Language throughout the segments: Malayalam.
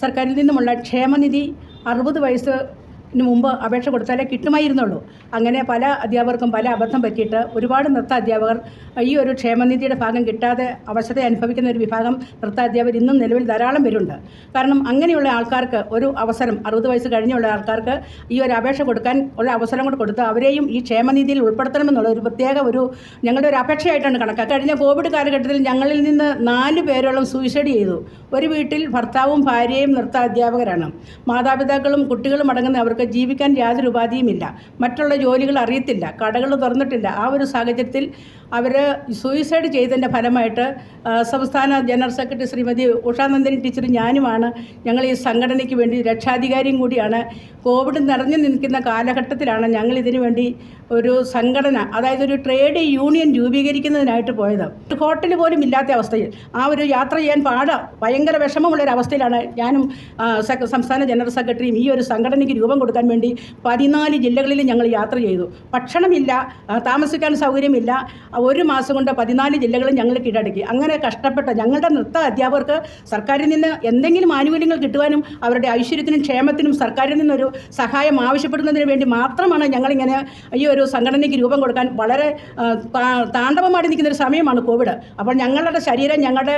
സർക്കാരിൽ നിന്നുമുള്ള ക്ഷേമനിധി അറുപത് വയസ്സിന് മുമ്പ് അപേക്ഷ കൊടുത്താലേ കിട്ടുമായിരുന്നുള്ളൂ. അങ്ങനെ പല അധ്യാപകർക്കും പല അബദ്ധം പറ്റിയിട്ട് ഒരുപാട് നൃത്ത അധ്യാപകർ ഈ ഒരു ക്ഷേമനിധിയുടെ ഭാഗം കിട്ടാതെ അവശത അനുഭവിക്കുന്ന ഒരു വിഭാഗം നൃത്ത അധ്യാപകർ ഇന്നും നിലവിൽ ധാരാളം പേരുണ്ട്. കാരണം അങ്ങനെയുള്ള ആൾക്കാർക്ക് ഒരു അവസരം അറുപത് വയസ്സ് കഴിഞ്ഞുള്ള ആൾക്കാർക്ക് ഈ ഒരു അപേക്ഷ കൊടുക്കാൻ ഉള്ള അവസരം കൂടെ കൊടുത്ത് അവരെയും ഈ ക്ഷേമനിധിയിൽ ഉൾപ്പെടുത്തണമെന്നുള്ള ഒരു പ്രത്യേക ഒരു ഞങ്ങളുടെ ഒരു അപേക്ഷയായിട്ടാണ് കണക്കാക്കുക. കഴിഞ്ഞ കോവിഡ് കാലഘട്ടത്തിൽ ഞങ്ങളിൽ നിന്ന് നാല് പേരോളം സൂയിസൈഡ് ചെയ്തു. ഒരു വീട്ടിൽ ഭർത്താവും ഭാര്യയും നൃത്ത അധ്യാപകരാണ്. മാതാപിതാക്കളും കുട്ടികളും അടങ്ങുന്ന അവർക്ക് ജീവിക്കാൻ യാതൊരു ഉപാധിയുമില്ല. മറ്റുള്ള ജോലികൾ അറിയത്തില്ല. കടകൾ തുറന്നിട്ടില്ല. ആ ഒരു സാഹചര്യത്തിൽ അവർ സൂയിസൈഡ് ചെയ്തതിന്റെ ഫലമായിട്ട് സംസ്ഥാന general secretary Shrimati Ushanandini teacher ഞാനുമാണ് ഞങ്ങൾ ഈ സംഘടനയ്ക്ക് വേണ്ടി രക്ഷാധികാരിയും കൂടിയാണ്. കോവിഡ് നിറഞ്ഞു നിൽക്കുന്ന കാലഘട്ടത്തിലാണ് ഞങ്ങൾ ഇതിനു വേണ്ടി ഒരു സംഘടന അതായത് ഒരു ട്രേഡ് യൂണിയൻ രൂപീകരിക്കുന്നതിനായിട്ട് പോയത്. ഹോട്ടൽ പോലും ഇല്ലാത്ത അവസ്ഥയിൽ ആ ഒരു യാത്ര ചെയ്യാൻ പാട ഭയങ്കര വിഷമമുള്ളൊരവസ്ഥയിലാണ് ഞാനും സംസ്ഥാന ജനറൽ സെക്രട്ടറിയും ഈ ഒരു സംഘടനയ്ക്ക് രൂപം കൊടുക്കാൻ വേണ്ടി പതിനാല് ജില്ലകളിൽ ഞങ്ങൾ യാത്ര ചെയ്തു. ഭക്ഷണമില്ല താമസിക്കാൻ സൗകര്യമില്ല. ഒരു മാസം കൊണ്ട് പതിനാല് ജില്ലകളും ഞങ്ങൾ കീഴടക്കി. അങ്ങനെ കഷ്ടപ്പെട്ട ഞങ്ങളുടെ നൃത്ത അധ്യാപകർക്ക് സർക്കാരിൽ നിന്ന് എന്തെങ്കിലും ആനുകൂല്യങ്ങൾ കിട്ടുവാനും അവരുടെ ഐശ്വര്യത്തിനും ക്ഷേമത്തിനും സർക്കാരിൽ നിന്നൊരു സഹായം ആവശ്യപ്പെടുന്നതിന് വേണ്ടി മാത്രമാണ് ഞങ്ങളിങ്ങനെ ഈ ഒരു സംഘടനയ്ക്ക് രൂപം കൊടുക്കാൻ വളരെ താണ്ഡവമാടി നിൽക്കുന്ന ഒരു സമയമാണ് കോവിഡ്. അപ്പോൾ ഞങ്ങളുടെ ശരീരം ഞങ്ങളുടെ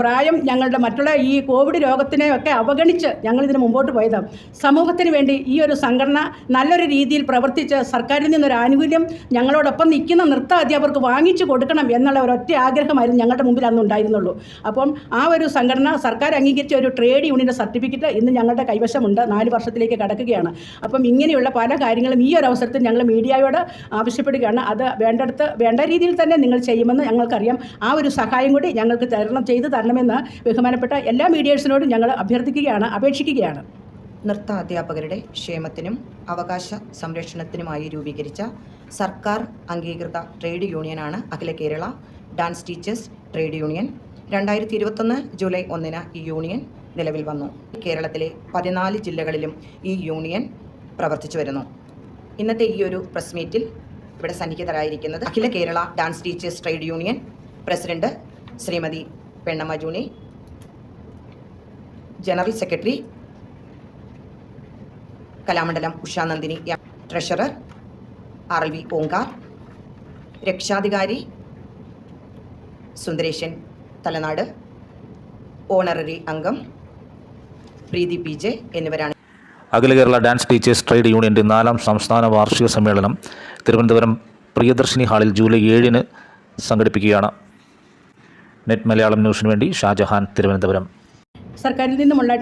പ്രായം ഞങ്ങളുടെ മറ്റുള്ള ഈ കോവിഡ് രോഗത്തിനെ ഒക്കെ അവഗണിച്ച് ഞങ്ങളിതിന് മുമ്പോട്ട് പോയത്. സമൂഹത്തിന് വേണ്ടി ഈ ഒരു സംഘടന നല്ലൊരു രീതിയിൽ പ്രവർത്തിച്ച് സർക്കാരിൽ നിന്നൊരു ആനുകൂല്യം ഞങ്ങളോടൊപ്പം നിൽക്കുന്ന നൃത്ത അധ്യാപകർക്ക് വാങ്ങിച്ചു കൊടുക്കണം എന്നുള്ള ഒരു ഒരൊറ്റ ആഗ്രഹമായിരുന്നു ഞങ്ങളുടെ മുമ്പിൽ അന്ന് ഉണ്ടായിരുന്നുള്ളൂ. അപ്പം ആ ഒരു സംഘടന സർക്കാർ അംഗീകരിച്ച ഒരു ട്രേഡ് യൂണിയന്റെ സർട്ടിഫിക്കറ്റ് ഇന്ന് ഞങ്ങളുടെ കൈവശമുണ്ട്. നാല് വർഷത്തിലേക്ക് കടക്കുകയാണ്. അപ്പം ഇങ്ങനെയുള്ള പല കാര്യങ്ങളും ഈ ഒരു അവസരത്തിൽ ഞങ്ങൾ മീഡിയയോട് ആവശ്യപ്പെടുകയാണ്. അത് വേണ്ടടുത്ത് വേണ്ട രീതിയിൽ തന്നെ നിങ്ങൾ ചെയ്യുമെന്ന് ഞങ്ങൾക്കറിയാം. ആ ഒരു സഹായം കൂടി ഞങ്ങൾക്ക് തരണം ചെയ്തു തരണമെന്ന് ബഹുമാനപ്പെട്ട എല്ലാ മീഡിയേഴ്സിനോടും ഞങ്ങൾ അഭ്യർത്ഥിക്കുകയാണ് അപേക്ഷിക്കുകയാണ്. നൃത്ത അധ്യാപകരുടെ ക്ഷേമത്തിനും അവകാശ സംരക്ഷണത്തിനുമായി രൂപീകരിച്ച സർക്കാർ അംഗീകൃത trade യൂണിയനാണ് Akhila Kerala dance teachers trade union രണ്ടായിരത്തി ഇരുപത്തൊന്ന് ജൂലൈ ഒന്നിന് ഈ യൂണിയൻ നിലവിൽ വന്നു കേരളത്തിലെ പതിനാല് ജില്ലകളിലും ഈ യൂണിയൻ പ്രവർത്തിച്ചു വരുന്നു ഇന്നത്തെ ഈ ഒരു പ്രസ് മീറ്റിൽ ഇവിടെ സന്നിഹിതരായിരിക്കുന്നത് Akhila Kerala dance teachers trade union president Shrimati Pennamma Juni general secretary Kalamandalam Ushanandini treasurer R. L. V. Omkar രക്ഷാധികാരി സുന്ദരേശൻ തലനാട് ഓണററി അംഗം പ്രീതി പി. ജെ. എന്നിവരാണ്. Akhila Kerala dance teachers trade യൂണിയന്റെ നാലാം സംസ്ഥാന വാർഷിക സമ്മേളനം തിരുവനന്തപുരം പ്രിയദർശിനി ഹാളിൽ ജൂലൈ ഏഴിന് സംഘടിപ്പിക്കുകയാണ്. നെറ്റ് മലയാളം ന്യൂസിന് വേണ്ടി ഷാജഹാൻ തിരുവനന്തപുരം. സർക്കാരിൽ നിന്നുമുള്ള